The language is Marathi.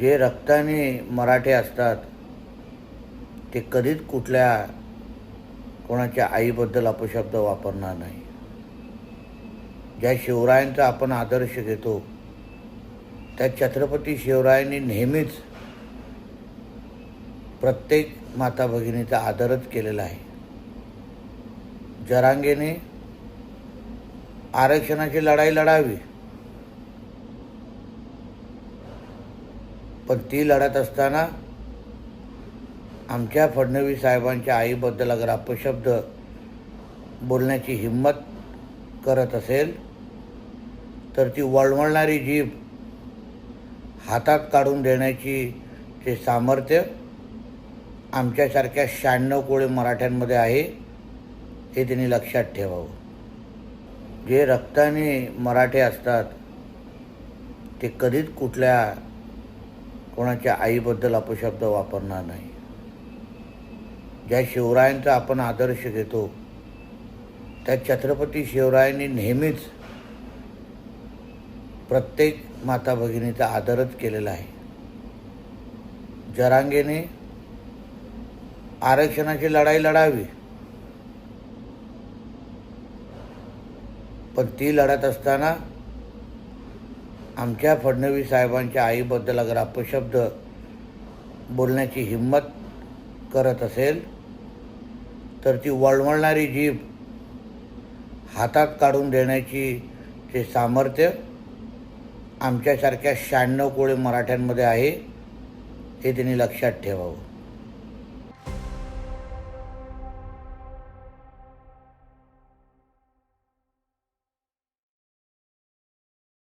जे रक्ताने मराठे असतात ते कधीच कुठल्या कोणाच्या आईबद्दल अपशब्द वापरणार नाही. ज्या शिवरायांचा आपण आदर्श घेतो त्या छत्रपती शिवरायांनी नेहमीच प्रत्येक माता भगिनीचा आदरच केलेला आहे. जरांगेने आरक्षणाची लढाई लढावी. पण ती लढत असताना आमच्या फडणवीस साहेबांच्या आईबद्दल अगर अपशब्द बोलण्याची हिंमत करत असेल तर ती वळवळणारी जीभ हातात काढून देण्याची ते सामर्थ्य आमच्यासारख्या शहाण्णव कोळी मराठ्यांमध्ये आहे हे त्यांनी लक्षात ठेवावं. जे रक्ताने मराठे असतात ते कधीच कुठल्या कोणाच्या आईबद्दल अपशब्द वापरणार नाही. ज्या शिवरायांचा आपण आदर्श घेतो त्या छत्रपती शिवरायांनी नेहमीच प्रत्येक माता भगिनीचा आदरच केलेला आहे. जरांगेने आरक्षणाची लढाई लढावी. पण ती लढत असताना आमच्या फडणवीस साहेबांच्या आईबद्दल अगर अपशब्द बोलण्याची हिंमत करत असेल तर ती वळवळणारी जीभ हातात काढून देण्याची ते सामर्थ्य आमच्यासारख्या शहाण्णव कोळी मराठ्यांमध्ये आहे हे त्यांनी लक्षात ठेवावं.